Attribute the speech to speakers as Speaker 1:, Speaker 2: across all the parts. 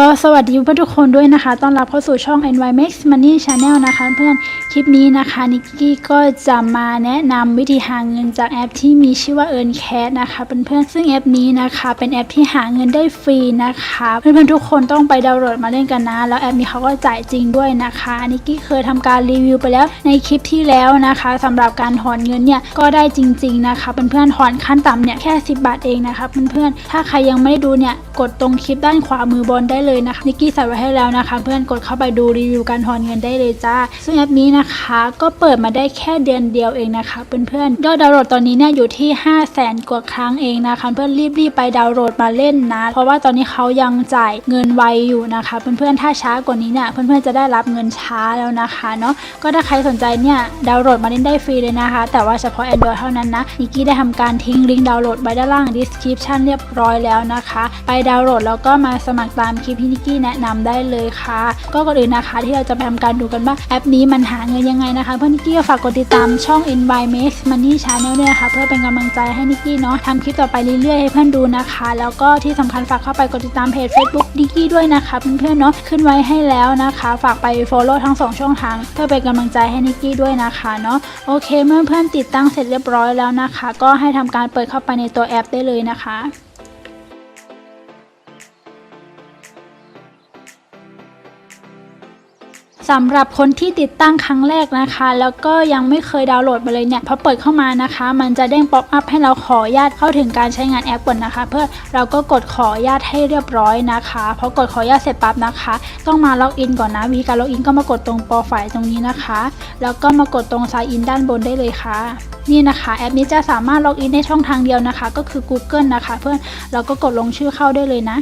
Speaker 1: ก็สวัสดีเพื่อนทุกคนด้วยนะคะ ต้อนรับเข้าสู่ช่อง NYMax Money Channel นะคะเพื่อน ลิปนี้นะคะนิกกี้ก็จะมาแนะนำวิธีหาเงินจากแอปที่มีชื่อว่า e a r n c a s นะคะเพื่อนๆซึ่งแอปนี้นะคะเป็นแอปที่หาเงินได้ฟรีนะคะเพื่อนๆทุกคนต้องไปดาวน์โหลดมาเล่นกันนะ แล้วแอปนี้เขาก็จ่ายจริงด้วยนะคะนิกกี้เคยทำการรีวิวไปแล้วในคลิปที่แล้วนะคะสำหรับการถอนเงินเนี่ยก็ได้จริง ๆนะคะเพื่อนๆถอนขั้นต่ำเนี่ยแค่ 10 บาทเองนะคะเพื่อนๆถ้าใครยังไม่ได้ดูเนี่ยกดตรงคลิปด้านขวามือบนได้เลยนะคะนิกกี้ใส่ไว้ให้แล้วนะคะ เพื่อนกดเข้าไปดูรีวิวการถอนเงินได้เลยจ้าซึ่งแอปนี้นะคะก็เปิดมาได้แค่เดือนเดียวเองนะคะเพื่อนๆยอดดาวน์โหลดตอนนี้เนี่ยอยู่ที่ 5 0 0แสนกว่าครั้งเองนะคะ เพื่อนรีบๆไปดาวน์โหลดมาเล่นนะ เพราะว่าตอนนี้เขายังจ่ายเงินไวอยู่นะคะ เพื่อนๆถ้าช้ากว่านี้เนี่ยเพื่อนๆจะได้รับเงินช้าแล้วนะคะเนาะก็ถ้าใครสนใจเนี่ยดาวน์โหลดมาเล่นได้ฟรีเลยนะคะ แต่ว่าเฉพาะ Android เท่านั้นนะนิกกี้ได้ทำการทิ้งลิงก์ดาวน์โหลดไว้ด้านล่าง description เรียบร้อยแล้วนะคะ ไปดาวน์โหลดแล้วก็มาสมัครตามคลิปที่นิกกี้แนะนำได้เลยค่ะ ก็ก่อนอื่นนะคะที่เราจะไปทำการดูกันว่าแอปนี้มันหาเงินยังไงนะคะ เพื่อนนิกกี้ก็ฝากกดติดตามช่อง Environment Money Channel ด้วยนะคะเพื่อเป็นกำลังใจให้นิกกี้เนาะทำคลิปต่อไปเรื่อยๆให้เพื่อนดูนะคะ แล้วก็ที่สำคัญฝากเข้าไปกดติดตามเพจ Facebook นิกกี้ด้วยนะคะเพื่อนๆเนาะขึ้นไว้ให้แล้วนะคะ ฝากไป follow ทั้งสองช่องทาง เพื่อเป็นกำลังใจให้นิกกี้ด้วยนะคะเนาะโอเคเมื่อเพื่อนติดตั้งเสร็จเรียบร้อยแล้วนะคะ ก็ให้ทำการเปิดเข้าไปในตัวแอปได้เลยนะคะ สำหรับคนที่ติดตั้งครั้งแรกนะคะ แล้วก็ยังไม่เคยดาวน์โหลดมาเลยเนี่ยพอเปิดเข้ามานะคะ มันจะเด้งป๊อปอัพให้เราขออนุญาตเข้าถึงการใช้งานแอปก่อนนะคะ เพื่อเราก็กดขออนุญาตให้เรียบร้อยนะคะพอกดขออนุญาตเสร็จปั๊บนะคะ ต้องมาล็อกอินก่อนนะวิธีการล็อกอินก็มากดตรงโปรไฟล์ตรงนี้นะคะ แล้วก็มากดตรง sign in ด้านบนได้เลยค่ะนี่นะคะแอปนี้จะสามารถล็อกอินในช่องทางเดียวนะคะ ก็คือ Google นะคะ เพื่อนเราก็กดลงชื่อเข้าได้เลยนะ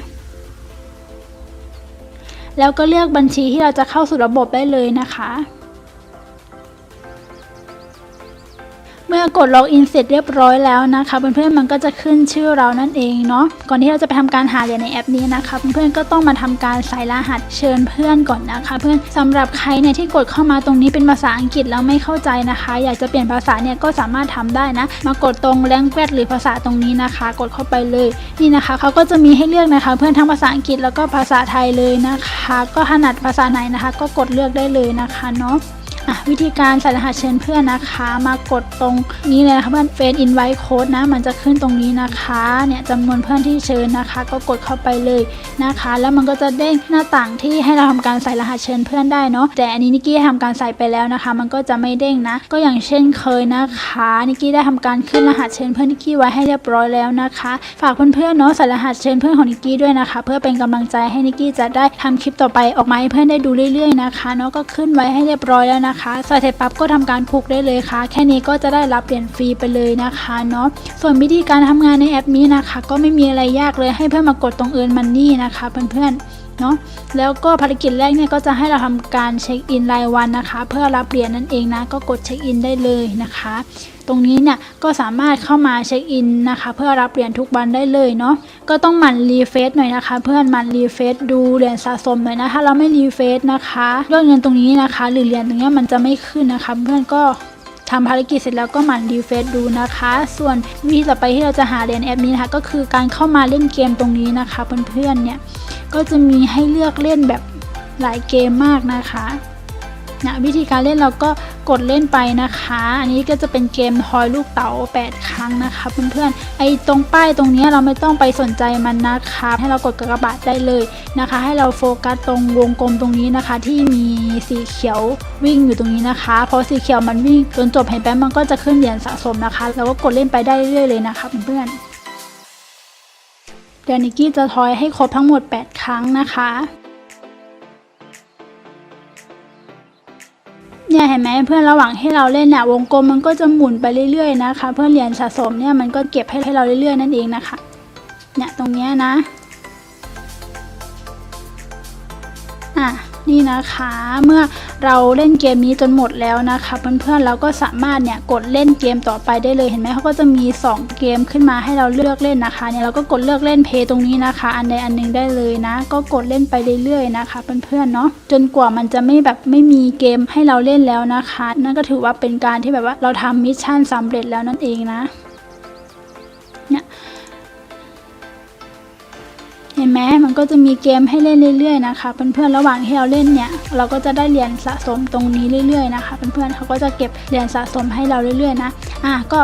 Speaker 1: แล้วก็เลือกบัญชีที่เราจะเข้าสู่ระบบได้เลยนะคะ มื่อกดล็อกอินเสร็จเรียบร้อยแล้วนะคะเพื่อนๆมันก็จะขึ้นชื่อเรานั่นเองเนาะก่อนที่เราจะไปทำการหาเหรียญในแอปนี้นะคะเพื่อนๆก็ต้องมาทำการใส่รหัสเชิญเพื่อนก่อนนะคะ เพื่อนสำหรับใครเนี่ยที่กดเข้ามาตรงนี้เป็นภาษาอังกฤษแล้วไม่เข้าใจนะคะ อยากจะเปลี่ยนภาษาเนี่ยก็สามารถทำได้นะ มากดตรง language หรือภาษาตรงนี้นะคะ กดเข้าไปเลยนี่นะคะเขาก็จะมีให้เลือกนะคะ เพื่อนทั้งภาษาอังกฤษแล้วก็ภาษาไทยเลยนะคะ ก็ถนัดภาษาไหนนะคะ ก็กดเลือกได้เลยนะคะเนาะ อะวิธีการใส่รหัสเชิญเพื่อนนะคะ มากดตรงนี้เลยนะคะเพื่อนเฟซอินไวท์โค้ดนะ มันจะขึ้นตรงนี้นะคะเนี่ยจำนวนเพื่อนที่เชิญนะคะ ก็กดเข้าไปเลยนะคะ แล้วมันก็จะเด้งหน้าต่างที่ให้เราทำการใส่รหัสเชิญเพื่อนได้เนาะแต่อันนี้นิกกี้ทำการใส่ไปแล้วนะคะ มันก็จะไม่เด้งนะ ก็อย่างเช่นเคยนะคะนิกกี้ได้ทำการขึ้นรหัสเชิญเพื่อนนิกกี้ไว้ให้เรียบร้อยแล้วนะคะ ฝากเพื่อนๆเนาะใส่รหัสเชิญเพื่อนของนิกกี้ด้วยนะคะ เพื่อเป็นกำลังใจให้นิกกี้จะได้ทำคลิปต่อไปออกมาให้เพื่อนได้ดูเรื่อยๆนะคะเนาะก็ขึ้นไว้ให้เรียบร้อยแล้วนะคะใส่เสร็จปั๊บก็ทำการผูกได้เลยค่ะ แค่นี้ก็จะได้รับเหรียญฟรีไปเลยนะคะเนาะส่วนวิธีการทำงานในแอปนี้นะคะ ก็ไม่มีอะไรยากเลยให้เพื่อนมากดตรงเอินมันนี่นะคะเพื่อนๆ เนาะแล้วก็ภารกิจแรกเนี่ยก็จะให้เราทำการเช็คอินรายวันนะคะ เพื่อรับเหรียญนั่นเองนะก็กดเช็คอินได้เลยนะคะ ตรงนี้เนี่ยก็สามารถเข้ามาเช็คอินนะคะ เพื่อรับเหรียญทุกวันได้เลยเนาะก็ต้องหมั่นรีเฟซหน่อยนะคะ เพื่อนหมั่นรีเฟซดูเหรียญสะสมหน่อยนะถ้าเราไม่รีเฟซนะคะยอดเงินตรงนี้นะคะ หรือเหรียญตรงนี้มันจะไม่ขึ้นนะคะ เพื่อนก็ทำภารกิจเสร็จแล้วก็หมั่นรีเฟซดูนะคะ ส่วนวิธีต่อไปที่เราจะหาเหรียญแอปนี้นะคะ ก็คือการเข้ามาเล่นเกมตรงนี้นะคะเพื่อนๆเนี่ย ก็จะมีให้เลือกเล่นแบบหลายเกมมากนะคะนะวิธีการเล่นเราก็กดเล่นไปนะคะ อันนี้ก็จะเป็นเกมทอยลูกเต๋า8 ครั้งนะคะเพื่อนๆไอ้ตรงป้ายตรงนี้เราไม่ต้องไปสนใจมันนะคะ ให้เรากดกระบาดได้เลยนะคะ ให้เราโฟกัสตรงวงกลมตรงนี้นะคะ ที่มีสีเขียววิ่งอยู่ตรงนี้นะคะพอสีเขียวมันวิ่งจนจบเห็นแป๊บมันก็จะขึ้นเหรียญสะสมนะคะ เราก็กดเล่นไปได้เรื่อยๆเลยนะคะเพื่อนๆ เดี๋ยวนิกกี้จะทอยให้ครบทั้งหมด 8 ครั้งนะคะ เนี่ยเห็นไหมเพื่อนระหว่างให้เราเล่นเนี่ยวงกลมมันก็จะหมุนไปเรื่อยๆนะคะ เพื่อนเหรียญสะสมเนี่ยมันก็เก็บให้ให้เราเรื่อยๆนั่นเองนะคะ เนี่ยตรงเนี้ยนะ นี่นะคะเมื่อเราเล่นเกมนี้จนหมดแล้วนะคะเพื่อนๆเราก็สามารถเนี่ยกดเล่นเกมต่อไปได้เลยเห็นไหมเขาก็จะมี 2 เกมขึ้นมาให้เราเลือกเล่นนะคะเนี่ยเราก็กดเลือกเล่นเพย์ตรงนี้นะคะ อันใดอันหนึงได้เลยนะ ก็กดเล่นไปเรื่อยๆนะคะเพื่อนๆเนาะจนกว่ามันจะไม่แบบไม่มีเกมให้เราเล่นแล้วนะคะ นั่นก็ถือว่าเป็นการที่แบบว่าเราทำมิชชั่นสำเร็จแล้วนั่นเองนะ ไหมมันก็จะมีเกมให้เล่นเรื่อยๆนะคะเพื่อนๆระหว่างที่เราเล่นเนี่ยเราก็จะได้เหรียญสะสมตรงนี้เรื่อยๆนะคะเพื่อนๆเขาก็จะเก็บเหรียญสะสมให้เราเรื่อยๆนะอะก็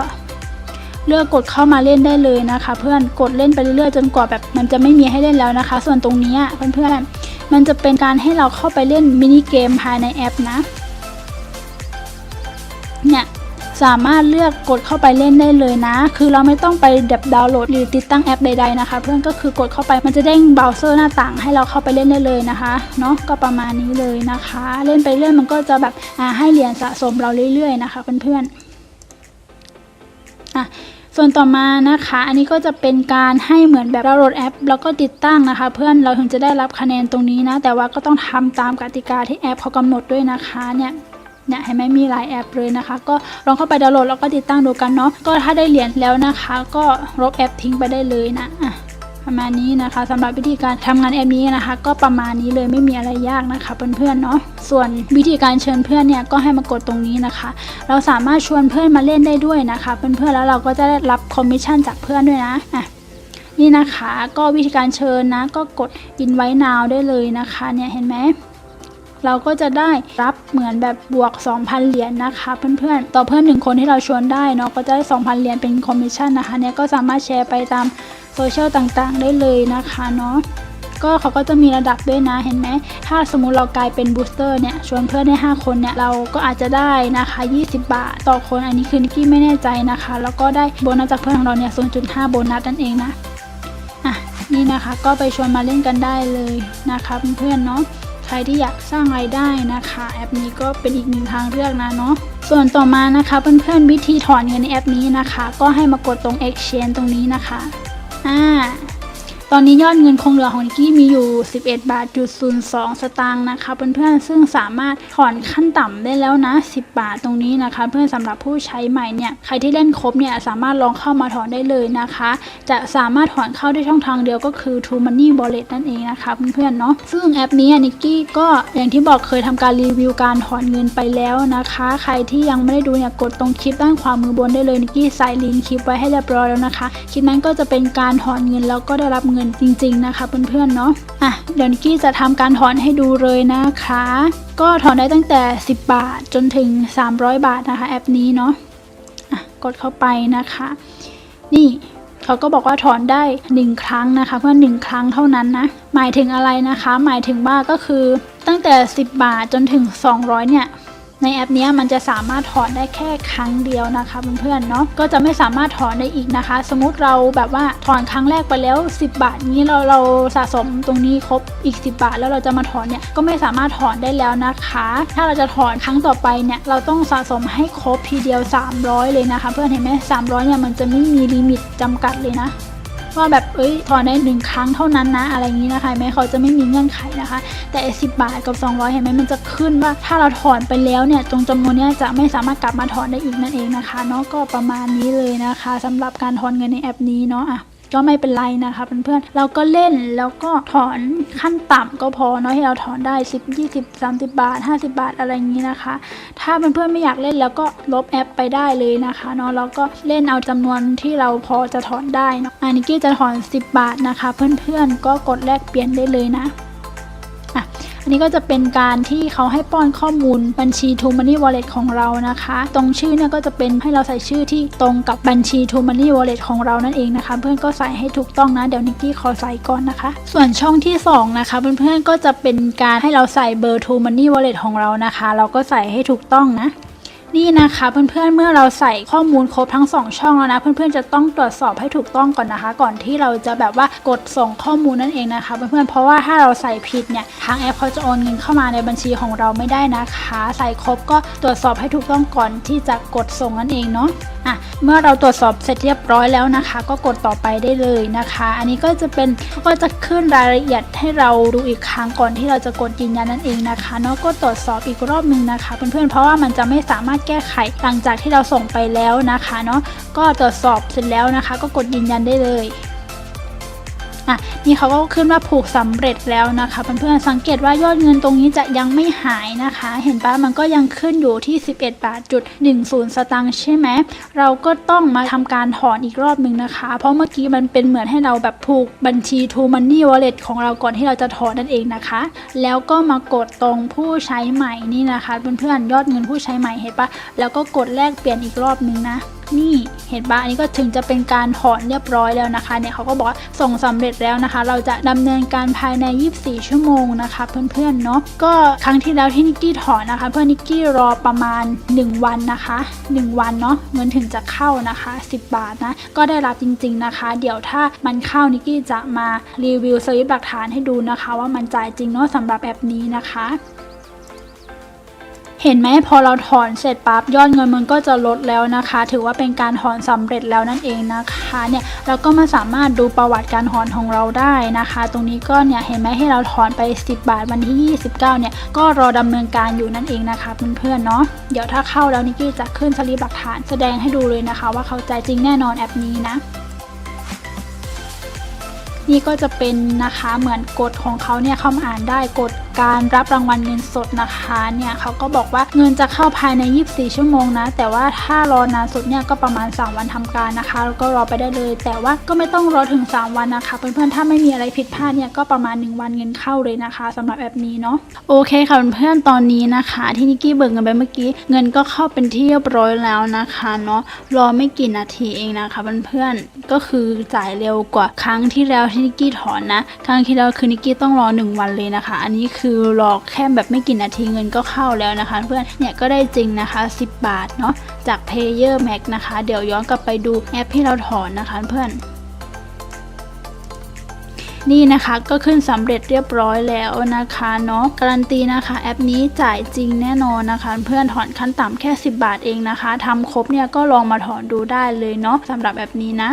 Speaker 1: เลือกกดเข้ามาเล่นได้เลยนะคะ เพื่อนกดเล่นไปเรื่อยๆจนกว่าแบบมันจะไม่มีให้เล่นแล้วนะคะ ส่วนตรงนี้เพื่อนๆมันจะเป็นการให้เราเข้าไปเล่นมินิเกมภายในแอปนะเนี่ย สามารถเลือกกดเข้าไปเล่นได้เลยนะ คือเราไม่ต้องไปแบบดาวน์โหลดหรือติดตั้งแอปใด ๆนะคะ เพื่อนก็คือกดเข้าไปมันจะเด้งเบราว์เซอร์หน้าต่างให้เราเข้าไปเล่นได้เลยนะคะเนาะก็ประมาณนี้เลยนะคะ เล่นไปเรื่อยมันก็จะแบบอ่าให้เหรียญสะสมเราเรื่อยๆนะคะเพื่อนๆอะส่วนต่อมานะคะ อันนี้ก็จะเป็นการให้เหมือนแบบดาวน์โหลดแอป แล้วก็ติดตั้งนะคะ เพื่อนเราถึงจะได้รับคะแนนตรงนี้นะ แต่ว่าก็ต้องทำตามกติกาที่แอปเขากำหนดด้วยนะคะเนี่ย เนี่ยเห็นไหมมีหลายแอปเลยนะคะ ก็ลองเข้าไปดาวน์โหลดแล้วก็ติดตั้งดูกันเนาะก็ถ้าได้เหรียญแล้วนะคะ ก็ลบแอปทิ้งไปได้เลยนะอะประมาณนี้นะคะสำหรับวิธีการทำงานแอปนี้นะคะ ก็ประมาณนี้เลยไม่มีอะไรยากนะคะเพื่อนๆเนาะส่วนวิธีการเชิญเพื่อนเนี่ยก็ให้มากดตรงนี้นะคะ เราสามารถชวนเพื่อนมาเล่นได้ด้วยนะคะเพื่อนๆแล้วเราก็จะได้รับคอมมิชชั่นจากเพื่อนด้วยนะอะนี่นะคะก็วิธีการเชิญนะ ก็กด invite now ได้เลยนะคะเนี่ยเห็นไหม เราก็จะได้รับเหมือนแบบบวก 2,000 เหรียญนะคะเพื่อนๆ ต่อเพื่อนหนึ่งคนที่เราชวนได้เนาะก็จะได้ 2,000 เหรียญเป็นคอมมิชชั่นนะคะเนี่ยก็สามารถแชร์ไปตามโซเชียลต่างๆ ได้เลยนะคะเนาะก็เขาก็จะมีระดับด้วยนะเห็นไหม ถ้าสมมุติเรากลายเป็นบูสเตอร์เนี่ย ชวนเพื่อนได้ 5 คนเนี่ย เราก็อาจจะได้นะคะ 20 บาท ต่อคน อันนี้คือนิกกี้ไม่แน่ใจนะคะ แล้วก็ได้โบนัสจากเพื่อนของเราเนี่ย 0.5 โบนัสนั่นเองนะ อะ นี่นะคะ ก็ไปชวนมาเล่นกันได้เลยนะคะเพื่อนๆเนาะ ครที่อยากสร้างรายได้นะคะ แอปนี้ก็เป็นอีกหนึ่งทางเลือกนะเนาะส่วนต่อมานะคะเพื่อนๆวิธีถอนเงินในแอปนี้นะคะ ก็ให้มากดตรง exchange ตรงนี้นะคะอ่า ตอนนี้ยอดเงินคงเหลือของนิกกี้มีอยู่ 11 บาทจุด02สตางค์นะคะเพื่อนๆซึ่งสามารถถอนขั้นต่ำได้แล้วนะ 10 บาทตรงนี้นะคะ เพื่อนสำหรับผู้ใช้ใหม่เนี่ยใครที่เล่นครบเนี่ยสามารถลองเข้ามาถอนได้เลยนะคะ จะสามารถถอนเข้าได้ช่องทางเดียวก็คือ True Money Wallet นั่นเองนะคะเพื่อนๆเนาะซึ่งแอปนี้นิกกี้ก็อย่างที่บอกเคยทำการรีวิวการถอนเงินไปแล้วนะคะ ใครที่ยังไม่ได้ดูเนี่ยกดตรงคลิปด้านขวามือบนได้เลยนิกกี้ใส่ลิงก์คลิปไว้ให้เรียบร้อยแล้วนะคะคลิปนั้นก็จะเป็นการถอนเงินแล้วก็ได้รับเงินจริง ๆ นะคะเพื่อนๆเนาะอะเดี๋ยวนิกกี้จะทำการถอนให้ดูเลยนะคะ ก็ถอนได้ตั้งแต่ 10 บาทจนถึง 300 บาทนะคะแอปนี้เนาะอะกดเข้าไปนะคะ นี่เขาก็บอกว่าถอนได้ 1 ครั้งนะคะ เพื่อน1ครั้งเท่านั้นนะหมายถึงอะไรนะคะ หมายถึงว่าก็คือตั้งแต่ 10 บาทจนถึง 200เนี่ย ในแอปนี้มันจะสามารถถอนได้แค่ครั้งเดียวนะคะเพื่อนๆเนาะก็จะไม่สามารถถอนได้อีกนะคะ สมมุติเราแบบว่าถอนครั้งแรกไปแล้ว 10 บาทนี้เราเราสะสมตรงนี้ครบอีก 10 บาท แล้วเราจะมาถอนเนี่ยก็ไม่สามารถถอนได้แล้วนะคะ ถ้าเราจะถอนครั้งต่อไปเนี่ยเราต้องสะสมให้ครบทีเดียว 300 เลยนะคะ เพื่อนเห็นไหม300เนี่ยมันจะไม่มีลิมิตจำกัดเลยนะ ว่าแบบเอ้ยถอนได้หนึ่งครั้งเท่านั้นนะ อะไรอย่างนี้นะคะแม้เขาจะไม่มีเงื่อนไขนะคะ แต่สิบาทกับ 200 เห็นไหมมันจะขึ้นว่าถ้าเราถอนไปแล้วเนี่ยตรงจำนวนเนี้ยจะไม่สามารถกลับมาถอนได้อีกนั่นเองนะคะเนาะก็ประมาณนี้เลยนะคะสำหรับการถอนเงินในแอปนี้เนาะอะ ก็ไม่เป็นไรนะคะเพื่อนๆเราก็เล่นแล้วก็ถอนขั้นต่ำก็พอเนาะให้เราถอนได้ 10 20 30 บาท 50 บาทอะไรอย่างนี้นะคะ ถ้าเพื่อนๆไม่อยากเล่นแล้วก็ลบแอปไปได้เลยนะคะเนาะแล้วก็เล่นเอาจำนวนที่เราพอจะถอนได้เนาะอันนี้กี้จะถอน 10 บาทนะคะ เพื่อนๆก็กดแลกเปลี่ยนได้เลยนะ นี้ก็จะเป็นการที่เขาให้ป้อนข้อมูลบัญชี t o Money Wallet ของเรานะคะ ตรงชื่อเนี่ยก็จะเป็นให้เราใส่ชื่อที่ตรงกับบัญชี t o Money Wallet ของเรานั่นเองนะคะ เพื่อนก็ใส่ให้ถูกต้องนะ เดี๋ยวนิกกี้ขอใส่ก่อนนะคะ ส่วนช่องที่ 2 นะคะ เพื่อนๆก็จะเป็นการให้เราใส่เบอร์ t o Money Wallet ของเรานะคะ เราก็ใส่ให้ถูกต้องนะ นี่นะคะเพื่อนๆเมื่อเราใส่ข้อมูลครบทั้ง 2 ช่องแล้วนะเพื่อนๆจะต้องตรวจสอบให้ถูกต้องก่อนนะคะ ก่อนที่เราจะแบบว่ากดส่งข้อมูลนั่นเองนะคะเพื่อนๆเพราะว่าถ้าเราใส่ผิดเนี่ยทางแอปเขาจะโอนเงินเข้ามาในบัญชีของเราไม่ได้นะคะ ใส่ครบก็ตรวจสอบให้ถูกต้องก่อนที่จะกดส่งนั่นเองเนาะอะเมื่อเราตรวจสอบเสร็จเรียบร้อยแล้วนะคะ ก็กดต่อไปได้เลยนะคะ อันนี้ก็จะเป็นก็จะขึ้นรายละเอียดให้เราดูอีกครั้งก่อนที่เราจะกดยืนยันนั่นเองนะคะเนาะก็ตรวจสอบอีกรอบหนึ่งนะคะ เพื่อนๆเพราะว่ามันจะไม่สามารถแก้ไข หลังจากที่เราส่งไปแล้วนะคะเนาะก็ตรวจสอบเสร็จแล้วนะคะ ก็กดยืนยันได้เลย อะนี่เขาก็ขึ้นว่าผูกสำเร็จแล้วนะคะเพื่อนๆสังเกตว่ายอดเงินตรงนี้จะยังไม่หายนะคะ เห็นปะมันก็ยังขึ้นอยู่ที่ 11 บาทจุด10 สตางค์ใช่ไหมเราก็ต้องมาทำการถอนอีกรอบหนึ่งนะคะ เพราะเมื่อกี้มันเป็นเหมือนให้เราแบบผูกบัญชี To Money Wallet ของเราก่อนที่เราจะถอนนั่นเองนะคะ แล้วก็มากดตรงผู้ใช้ใหม่นี่นะคะเพื่อนๆยอดเงินผู้ใช้ใหม่เห็นปะแล้วก็กดแลกเปลี่ยนอีกรอบหนึงนะ นี่เห็นปะอันนี้ก็ถึงจะเป็นการถอนเรียบร้อยแล้วนะคะเนี่ยเขาก็บอกส่งสำเร็จแล้วนะคะ เราจะดำเนินการภายใน 24 ชั่วโมงนะคะ เพื่อนๆเนาะก็ครั้งที่แล้วที่นิกกี้ถอนนะคะ เพื่อนนิกกี้รอประมาณ 1 วันนะคะ 1 วันเนาะเงินถึงจะเข้านะคะ 10 บาทนะก็ได้รับจริง ๆนะคะ เดี๋ยวถ้ามันเข้านิกกี้จะมารีวิวสลิปหลักฐานให้ดูนะคะ ว่ามันจ่ายจริงเนาะสำหรับแอปนี้นะคะ เห็นไหมพอเราถอนเสร็จปั๊บยอดเงินมันก็จะลดแล้วนะคะ ถือว่าเป็นการถอนสำเร็จแล้วนั่นเองนะคะเนี่ยเราก็มาสามารถดูประวัติการถอนของเราได้นะคะ ตรงนี้ก็เนี่ยเห็นไหมให้เราถอนไป 10 บาทวันที่ 29เนี่ยก็รอดำเนินการอยู่นั่นเองนะคะเพื่อนๆเนาะเดี๋ยวถ้าเข้าแล้วนิกกี้จะขึ้นสลิปหลักฐานแสดงให้ดูเลยนะคะ ว่าเขาใจจริงแน่นอนแอปนี้นะนี่ก็จะเป็นนะคะเหมือนกฎของเขาเนี่ยเข้ามาอ่านได้กฎ การรับรางวัลเงินสดนะคะเนี่ยเขาก็บอกว่าเงินจะเข้าภายใน 24 ชั่วโมงนะ แต่ว่าถ้ารอนานสุดเนี่ยก็ประมาณ 3 วันทำการนะคะแล้วก็รอไปได้เลย แต่ว่าก็ไม่ต้องรอถึง 3 วันนะคะเพื่อนๆถ้าไม่มีอะไรผิดพลาดเนี่ยก็ประมาณ 1 วันเงินเข้าเลยนะคะสำหรับแอปนี้เนาะโอเคค่ะเพื่อนๆตอนนี้นะคะ ที่นิกกี้เบิกเงินไปเมื่อกี้เงินก็เข้าเป็นที่เรียบร้อยแล้วนะคะเนาะรอไม่กี่นาทีเองนะคะเพื่อนๆก็คือจ่ายเร็วกว่าครั้งที่แล้วที่นิกกี้ถอนนะ ครั้งที่แล้วคือนิกกี้ต้องรอ 1 วันเลยนะคะ อันนี้คือรอแค่แบบไม่กี่นาทีเงินก็เข้าแล้วนะคะ เพื่อนเนี่ยก็ได้จริงนะคะ 10 บาทเนาะจาก Payer Max นะคะ เดี๋ยวย้อนกลับไปดูแอปที่เราถอนนะคะเพื่อนนี่นะคะก็ขึ้นสำเร็จเรียบร้อยแล้วนะคะเนาะการันตีนะคะ แอปนี้จ่ายจริงแน่นอนนะคะ เพื่อนถอนขั้นต่ำแค่ 10 บาทเองนะคะทำครบเนี่ยก็ลองมาถอนดูได้เลยเนาะสำหรับแอปนี้นะ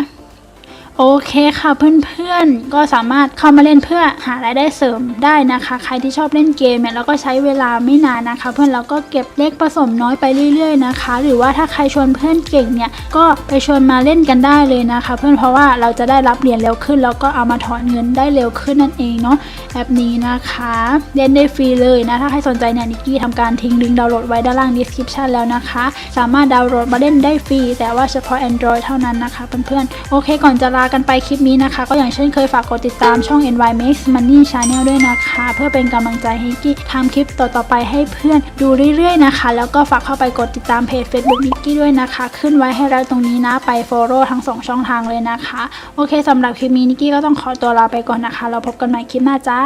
Speaker 1: โอเคค่ะเพื่อนๆ ก็สามารถเข้ามาเล่นเพื่อหารายได้เสริมได้นะคะ ใครที่ชอบเล่นเกมเนี่ยแล้วก็ใช้เวลาไม่นานนะคะ เพื่อนเราก็เก็บเลขผสมน้อยไปเรื่อย ๆนะคะ หรือว่าถ้าใครชวนเพื่อนเก่งเนี่ยก็ไปชวนมาเล่นกันได้เลยนะคะ เพื่อนเพราะว่าเราจะได้รับเหรียญเร็วขึ้น แล้วก็เอามาถอนเงินได้เร็วขึ้นนั่นเองเนาะแอปนี้นะคะเล่นได้ฟรีเลยนะถ้าใครสนใจเนี่ยนิกกี้ทำการทิ้งลิงก์ดาวน์โหลดไว้ด้านล่าง description แล้วนะคะ สามารถดาวน์โหลดมาเล่นได้ฟรีแต่ว่าเฉพาะ Android เท่านั้นนะคะเพื่อนๆโอเคก่อนจะลากันไปคลิปนี้นะคะ ก็อย่างเช่นเคยฝากกดติดตามช่อง NY Max Money Channel ด้วยนะคะ เพื่อเป็นกำลังใจให้กี้ทำคลิปต่อๆไปให้เพื่อนดูเรื่อยๆนะคะ แล้วก็ฝากเข้าไปกดติดตามเพจ Facebook นิกกี้ด้วยนะคะ ขึ้นไว้ให้เราตรงนี้นะไป follow ทั้งสองช่องทางเลยนะคะ โอเคสำหรับคลิปนี้นิกกี้ก็ต้องขอตัวลาไปก่อนนะคะ เราพบกันใหม่คลิปหน้าจ้า